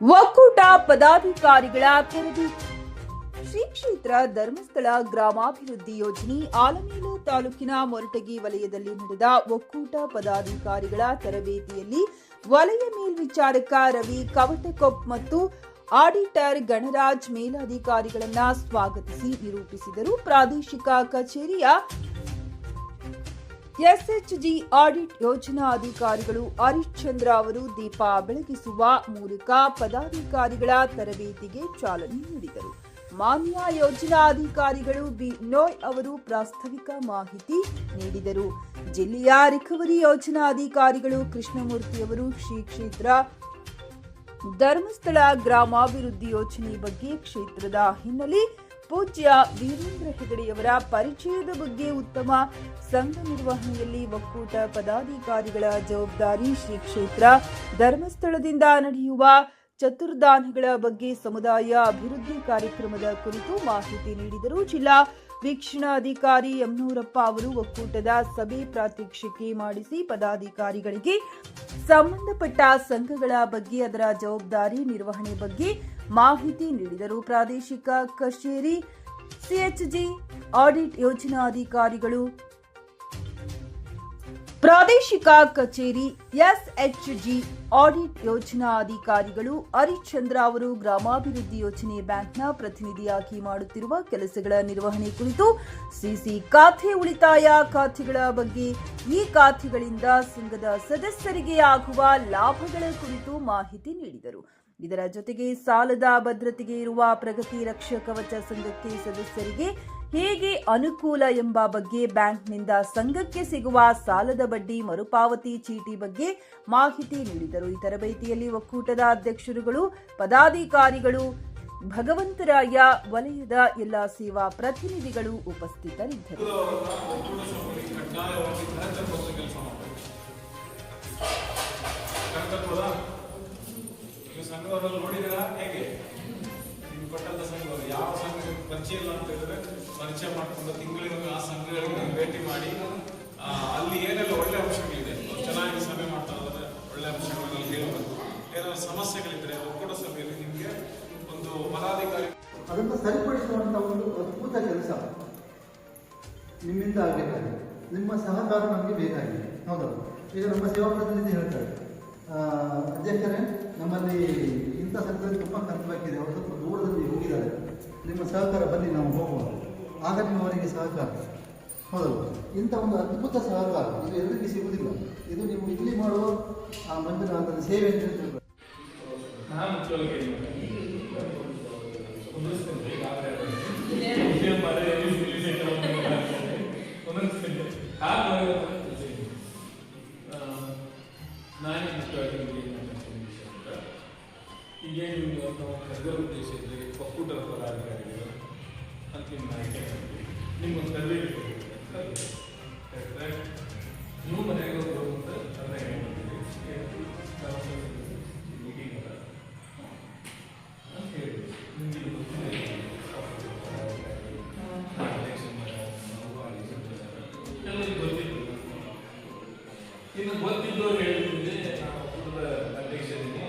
ಒಕ್ಕೂಟ ಪದಾಧಿಕಾರಿಗಳ ತರಬೇತಿ ಶ್ರೀ ಕ್ಷೇತ್ರ ಧರ್ಮಸ್ಥಳ ಗ್ರಾಮಾಭಿವೃದ್ಧಿ ಯೋಜನೆ ಆಲಮೇಲು ತಾಲೂಕಿನ ಮೊರಟಗಿ ವಲಯದಲ್ಲಿ ನಡೆದ ಒಕ್ಕೂಟ ಪದಾಧಿಕಾರಿಗಳ ತರಬೇತಿಯಲ್ಲಿ ವಲಯ ಮೇಲ್ವಿಚಾರಕ ರವಿ ಕವಟಕೊಪ್ ಮತ್ತು ಆಡಿಟರ್ ಗಣರಾಜ್ ಮೇಲಾಧಿಕಾರಿಗಳನ್ನ ಸ್ವಾಗತಿಸಿ ನಿರೂಪಿಸಿದರು. ಪ್ರಾದೇಶಿಕ ಕಚೇರಿಯ ಎಸ್ಎಚ್ಜಿ ಆಡಿಟ್ ಯೋಜನಾ ಅಧಿಕಾರಿಗಳು ಹರಿಶ್ಚಂದ್ರ ಅವರು ದೀಪ ಬೆಳಗಿಸುವ ಮೂಲಕ ಪದಾಧಿಕಾರಿಗಳ ತರಬೇತಿಗೆ ಚಾಲನೆ ನೀಡಿದರು. ಮಾನ್ಯ ಯೋಜನಾ ಅಧಿಕಾರಿಗಳು ಬಿ. ನೋಯ್ ಅವರು ಪ್ರಾಸ್ತಾವಿಕ ಮಾಹಿತಿ ನೀಡಿದರು. ಜಿಲ್ಲೆಯ ರಿಕವರಿ ಯೋಜನಾ ಅಧಿಕಾರಿಗಳು ಕೃಷ್ಣಮೂರ್ತಿ ಅವರು ಶ್ರೀ ಕ್ಷೇತ್ರ ಧರ್ಮಸ್ಥಳ ಗ್ರಾಮಾಭಿವೃದ್ಧಿ ಯೋಜನೆ ಬಗ್ಗೆ ಕ್ಷೇತ್ರದ ಹಿನ್ನೆಲೆ ಪೂಜ್ಯ ವೀರೇಂದ್ರ ಹೆಗಡೆಯವರ ಪರಿಚಯದ ಬಗ್ಗೆ ಉತ್ತಮ ಸಂಘ ನಿರ್ವಹಣೆಯಲ್ಲಿ ಒಕ್ಕೂಟ ಪದಾಧಿಕಾರಿಗಳ ಜವಾಬ್ದಾರಿ ಶ್ರೀ ಕ್ಷೇತ್ರ ಧರ್ಮಸ್ಥಳದಿಂದ ನಡೆಯುವ ಚತುರ್ದಾನಗಳ ಬಗ್ಗೆ ಸಮುದಾಯ ಅಭಿವೃದ್ಧಿ ಕಾರ್ಯಕ್ರಮದ ಕುರಿತು ಮಾಹಿತಿ ನೀಡಿದರು. ಜಿಲ್ಲಾ ವೀಕ್ಷಣಾಧಿಕಾರಿ ಯಮನೂರಪ್ಪ ಅವರು ಒಕ್ಕೂಟದ ಸಭೆ ಪ್ರಾತ್ಯಕ್ಷಿಕೆ ಮಾಡಿಸಿ ಪದಾಧಿಕಾರಿಗಳಿಗೆ ಸಂಬಂಧಪಟ್ಟ ಸಂಘಗಳ ಬಗ್ಗೆ ಅದರ ಜವಾಬ್ದಾರಿ ನಿರ್ವಹಣೆ ಬಗ್ಗೆ ಮಾಹಿತಿ ನೀಡಿದರು. ಪ್ರಾದೇಶಿಕ ಕಚೇರಿ, ಸಿಎಚ್ಜಿ, ಆಡಿಟ್ ಯೋಜನಾ ಅಧಿಕಾರಿಗಳು ಪ್ರಾದೇಶಿಕ ಕಚೇರಿ ಎಸ್ಎಚ್ಜಿ ಆಡಿಟ್ ಯೋಜನಾ ಅಧಿಕಾರಿಗಳು ಹರಿಶ್ಚಂದ್ರ ಅವರು ಗ್ರಾಮಾಭಿವೃದ್ಧಿ ಯೋಜನೆ ಬ್ಯಾಂಕ್ನ ಪ್ರತಿನಿಧಿಯಾಗಿ ಮಾಡುತ್ತಿರುವ ಕೆಲಸಗಳ ನಿರ್ವಹಣೆ ಕುರಿತು ಸಿಸಿ ಖಾತೆ ಉಳಿತಾಯ ಖಾತೆಗಳ ಬಗ್ಗೆ ಈ ಖಾತೆಗಳಿಂದ ಸಂಘದ ಸದಸ್ಯರಿಗೆ ಆಗುವ ಲಾಭಗಳ ಕುರಿತು ಮಾಹಿತಿ ನೀಡಿದರು. ಇದರ ಜೊತೆಗೆ ಸಾಲದ ಭದ್ರತೆಗೆ ಇರುವ ಪ್ರಗತಿ ರಕ್ಷ ಕವಚ ಸಂಘಕ್ಕೆ ಸದಸ್ಯರಿಗೆ ಹೇಗೆ ಅನುಕೂಲ ಎಂಬ ಬಗ್ಗೆ ಬ್ಯಾಂಕ್ನಿಂದ ಸಂಘಕ್ಕೆ ಸಿಗುವ ಸಾಲದ ಬಡ್ಡಿ ಮರುಪಾವತಿ ಚೀಟಿ ಬಗ್ಗೆ ಮಾಹಿತಿ ನೀಡಿದರು. ಈ ತರಬೇತಿಯಲ್ಲಿ ಒಕ್ಕೂಟದ ಅಧ್ಯಕ್ಷರುಗಳು, ಪದಾಧಿಕಾರಿಗಳು, ಭಗವಂತರಾಯ ವಲಯದ ಎಲ್ಲ ಸೇವಾ ಪ್ರತಿನಿಧಿಗಳು ಉಪಸ್ಥಿತರಿದ್ದರು. ನೋಡಿದ್ದೀರಾ ಹೇಗೆ? ನೀವು ಕೊಟ್ಟಂತ ಸಂಘಗಳು, ಯಾವ ಸಂಘ ನಿಮ್ಗೆ ಪರಿಚಯ ಇಲ್ಲ ಅಂತ ಹೇಳಿದ್ರೆ ಪರಿಚಯ ಮಾಡಿಕೊಂಡು ತಿಂಗಳಿಗೆ ಆ ಸಂಘಗಳಿಗೆ ಭೇಟಿ ಮಾಡಿ ಅಲ್ಲಿ ಏನೆಲ್ಲ ಒಳ್ಳೆ ಅಂಶಗಳಿದೆ ಚೆನ್ನಾಗಿ ಸಭೆ ಮಾಡ್ತಾ ಇದ್ದಾರೆ ಒಳ್ಳೆ ಅಂಶಗಳನ್ನ ಹೇಳಬೇಕು ಏನಾದ್ರು ಸಮಸ್ಯೆಗಳಿದ್ರೆ ಒಕ್ಕೂಟ ಸಭೆಯಲ್ಲಿ ನಿಮಗೆ ಒಂದು ಪದಾಧಿಕಾರಿ ಅದನ್ನು ಸರಿಪಡಿಸುವಂತ ಒಂದು ಅದ್ಭುತ ಕೆಲಸ. ನಿಮ್ಮಿಂದ ಆಗಬೇಕಾಗಿದೆ ನಿಮ್ಮ ಸಹಕಾರ ನಮಗೆ ಬೇಕಾಗಿದೆ. ಹೌದೌದು ಈಗ ನಮ್ಮ ಸೇವಾ ಪ್ರತಿನಿಧಿ ಹೇಳ್ತಾರೆ. ಅಧ್ಯಕ್ಷರೇ ನಮ್ಮಲ್ಲಿ ಇಂಥ ಸಂಘದಲ್ಲಿ ತುಂಬ ಖರ್ಚಾಗಿದೆ ಅವರು ಸ್ವಲ್ಪ ದೂರದಲ್ಲಿ ಹೋಗಿದ್ದಾರೆ. ನಿಮ್ಮ ಸಹಕಾರ ಬನ್ನಿ, ನಾವು ಹೋಗುವ. ಆಗ ಅವರಿಗೆ ಸಹಕಾರ. ಹೌದು. ಇಂಥ ಒಂದು ಅದ್ಭುತ ಸಹಕಾರ ಇದು ಎಲ್ಲರಿಗೂ ಸಿಗುವುದಿಲ್ಲ. ಇದು ನೀವು ಇಲ್ಲಿ ಮಾಡುವ ಆ ಮಂಜುನಾಥನ ಸೇವೆ ಅಂತ ಹೇಳ್ತಾರೆ. ನಾನು ಈಗೇನು ನಾವು ಕರ್ಗರ ಉದ್ದೇಶ ಇದ್ದರೆ ಒಕ್ಕೂಟದ ಪದಾಧಿಕಾರಿಗಳು ಅಂತ ನಿಮ್ಮ ಆಯ್ಕೆ ನಿಮ್ಮೊಂದು ಕೊಡ್ತೀವಿ ನೀವು ಮನೆಗೆ ಅಂತ ತರಬೇತಿ ಮಾಡ್ತೀವಿ ಮೀಟಿಂಗ್ ಅದ ಅಂತ ಹೇಳಿ ನಿಮಗೆ ಎಲ್ಲರಿಗೂ ಗೊತ್ತಿತ್ತು. ಇನ್ನು ಗೊತ್ತಿದ್ದವ್ರು ಹೇಳಿದ್ರೆ ನಾವು ಕುಟುಂಬದ ಅಧ್ಯಕ್ಷರಿಗೆ